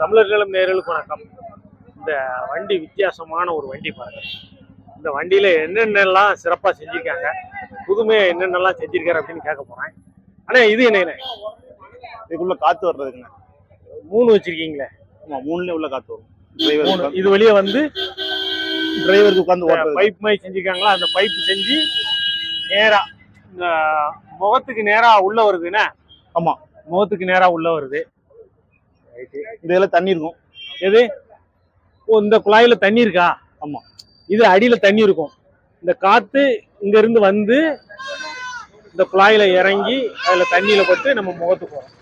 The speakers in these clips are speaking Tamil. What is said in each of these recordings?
தமிழர்களும் நேர்களுக்கு வணக்கம். இந்த வண்டி வித்தியாசமான ஒரு வண்டி பாருங்க. இந்த வண்டியில என்னென்னலாம் சிறப்பா செஞ்சிருக்காங்க புதுமையா என்னென்னலாம் செஞ்சிருக்காரு அப்படின்னு கேட்க போறேன். ஆனா இது என்ன இதுக்குள்ள காத்து வர்றதுக்குண்ணே. மூணு வச்சிருக்கீங்களே? ஆமா மூணுலயும் உள்ள காத்து வரும். இது வழியா வந்து டிரைவருக்கு உட்காந்து பைப் மாதிரி செஞ்சிருக்காங்களா? அந்த பைப் செஞ்சு நேரா இந்த முகத்துக்கு நேரா உள்ள வருதுண்ணே ஆமா. முகத்துக்கு நேரா உள்ள வருது. இந்த இதுல தண்ணி இருக்கும். எது? ஓ இந்த குழாயில தண்ணி இருக்கா? ஆமா. இது அடியில தண்ணி இருக்கும். இந்த காத்து இங்க இருந்து வந்து இந்த குழாயில இறங்கி அதுல தண்ணியில பட்டு நம்ம முகத்துக்கு போறோம்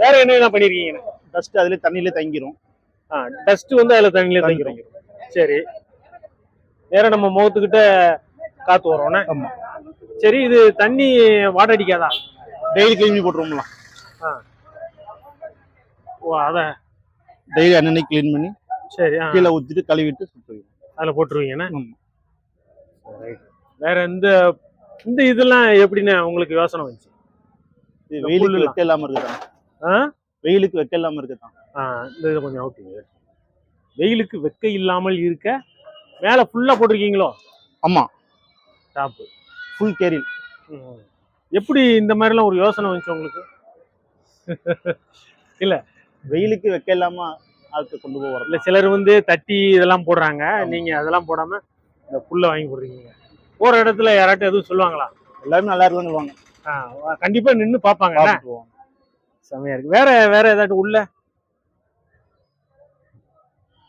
வேற என்ன என்ன பண்ணிருக்கீங்க? டஸ்ட் அதுல தண்ணியிலே தங்கிரும். டஸ்ட் வந்து அதுல தண்ணியில தண்ணி தங்கிரும். சரி. வேற நம்ம முகத்துக்கிட்ட காத்து வரோம்னா ஆமா. சரி இது தண்ணி வாட அடிக்காதா? Daily clean போட்டுருவோம்ல. ஓ அத? டெய்லி அன்னன்னைக்கு க்ளீன் பண்ணி சரி கீழே ஊத்திட்டு கழுவிட்டு சுற்றுவோம் அதுல போட்டுருவீங்கண்ணா. வேற இந்த இந்த இதெல்லாம் எப்படிண்ணே உங்களுக்கு யோசனை வந்துச்சு? வெயிலுக்கு. வைக்க இல்லாம இருக்குதான் ஆ? வெயிலுக்கு வைக்க இல்லாம இருக்குதான் ஆ, இந்த இதை கொஞ்சம் அவுட்டிங்க வெயிலுக்கு வெக்க இல்லாமல் இருக்க மேல ஃபுல்லா போட்டிருக்கீங்களோ? ஆமா. டாப்பு ஃபுல் கேரில் எப்படி இந்த மாதிரிலாம் ஒரு யோசனை வந்துச்சு உங்களுக்கு? வெயிலுக்கு வைக்க இல்லாம ஆளுக்கு கொண்டு போக இல்ல சிலர் வந்து தட்டி இதெல்லாம் போடுறாங்க. நீங்க அதெல்லாம் போடாம இந்த புல்ல வாங்கி போடுறீங்க போற இடத்துல யாராட்டும் எதுவும் சொல்லுவாங்களா? எல்லாருமே நல்லா இருக்குன்னு சொல்லுவாங்க. ஆ, கண்டிப்பா நின்னு பாப்பாங்க பார்த்துட்டு போவோம் செமையா இருக்கு. வேற வேற ஏதாட்டும் உள்ள?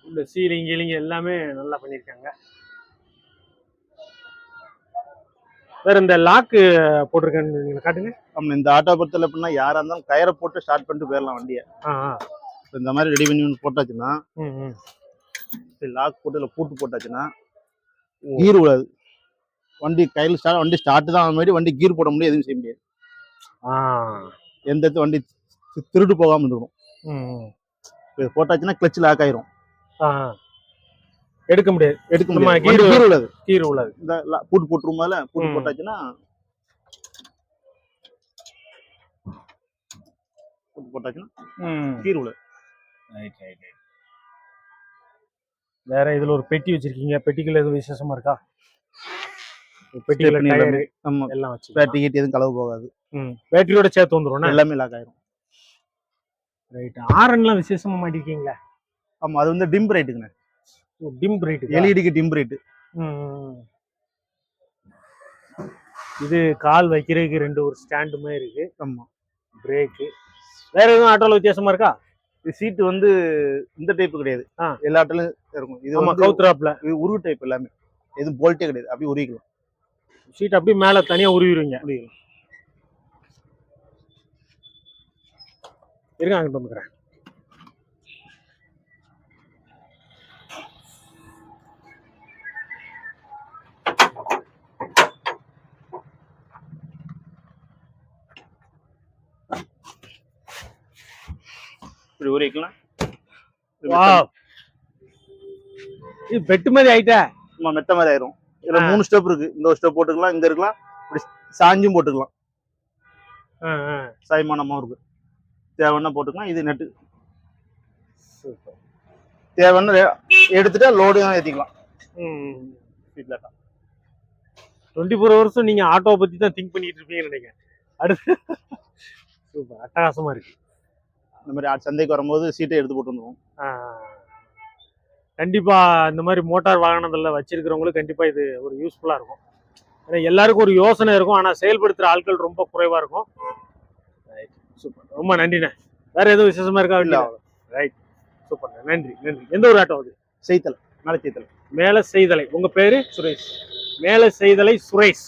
உள்ள சீலிங் கீலிங் எல்லாமே நல்லா பண்ணிருக்காங்க வேற இந்த லாக்கு போட்டிருக்கேன்னு காட்டுங்க. இந்த ஆட்டோ பொறுத்தல எப்படின்னா யாரா இருந்தாலும் கயரை போட்டு ஸ்டார்ட் பண்ணிட்டு போயிடலாம் வண்டியை. இந்த மாதிரி ரெடி பண்ணி போட்டாச்சுன்னா லாக் போட்டு இல்லை பூட்டு போட்டாச்சுன்னா கீர் விடாது வண்டி கையில் ஸ்டார்ட் வண்டி ஸ்டார்ட் தான் ஆன மாதிரி வண்டி கீர் போட முடியாது எதுவும் செய்ய முடியாது. எந்த வண்டி தி- திருடு போகாம இருக்கும் ம் ம். இப்போ இது போட்டாச்சுன்னா கிளச் லாக் ஆயிரும். எடுக்க முடியாது. எடுக்க முடியாது. கீர் விடாது கீரை உள்ளது. இந்த பூட்டு போட்டுரும் போதுல பூட்டு. போட்டாச்சுன்னா பூட்டு போட்டாச்சுன்னா ம். கீர் விடாது வேற இதுல ஒரு பெட்டி வச்சிருக்கீங்க. பெட்டிக்குள்ள எதுவும் விசேஷமா இருக்கா? பெட்டிக்குள்ள டயர் எல்லாமே. வச்சு பேட்டரி கீட்டு எதுவும் களவு போகாது. ம். பேட்டரியோட சேர்த்து வந்துரும் எல்லாமே லாக் ஆயிரும். ரைட் ஆரன்லாம் விசேஷமா மாட்டிருக்கீங்களா? ஆமா அது வந்து டிம் ரைட்டுங்கண்ணே. டிம் பிரைட் எல்இடிக்கு டிம் ரைட்டு இது கால் வைக்கிறதுக்கு ரெண்டு ஒரு ஸ்டாண்டு மாதிரி இருக்கு. ஆமா. பிரேக்கு. வேற எதுவும் ஆட்டோல வித்தியாசமா இருக்கா? இது சீட்டு வந்து இந்த டைப் கிடையாது. ஆ. எல்லா ஆட்டிலும் இருக்கும். இது ஆமா கவுத்ராப்ல இது உருவு டைப் எல்லாமே. எதுவும் போல்ட்டே கிடையாது. அப்படியே உருவிக்கலாம் சீட் அப்படியே மேல தனியா உருவிடுவீங்க இருங்க அங்கிட்டு வந்துக்கிறேன் இப்படி உருவிக்கலாம் வா இது பெட்டு மாதிரி ஆயிட்டா? சும்மா மெத்த மாதிரி ஆயிரும். இதுல. மூணு ஸ்டெப் இருக்கு. இந்த ஒரு ஸ்டெப் போட்டுக்கலாம் இங்க இருக்கலாம். இப்படி சாஞ்சும் போட்டுக்கலாம். ஆ, ஆ. சாய்மானமா இருக்கு. தேவைன்னா போட்டுக்கலாம். இது நெட்டு சூப்பர். தேவைன்னா எடுத்துட்டா லோடு ஏத்திக்கலாம். ம். வீட்டுல டுவெண்ட்டி ஃபோர் ஹவர்ஸும் நீங்க ஆட்டோவை பத்தி தான் திங்க் பண்ணிட்டு இருப்பீங்கன்னு நினைக்கிறேன். அடுத்து சூப்பர். அட்டகாசமா இருக்கு. இந்த மாதிரி சந்தைக்கு வரும்போது சீட்டை எடுத்து போட்டு வந்துருவோம். ஆ. கண்டிப்பா இந்த மாதிரி மோட்டார் வாகனங்கள்ல வச்சிருக்கிறவங்களுக்கு கண்டிப்பா இது ஒரு யூஸ்ஃபுல்லா இருக்கும். ஏன்னா எல்லாருக்கும் ஒரு யோசனை இருக்கும். ஆனா செயல்படுத்துற ஆட்கள் ரொம்ப குறைவா இருக்கும். சூப்பர் ரொம்ப நன்றிண்ணே. வேற எதுவும் விசேஷமா இருக்கா இல்ல. ரைட் சூப்பர் நன்றி நன்றி. எந்த ஒரு ஆட்டோ அது? செய்தல். மேலே செய்தல். மேல செய்தலை. உங்க பேரு? சுரேஷ். மேல செய்தலை சுரேஷ்.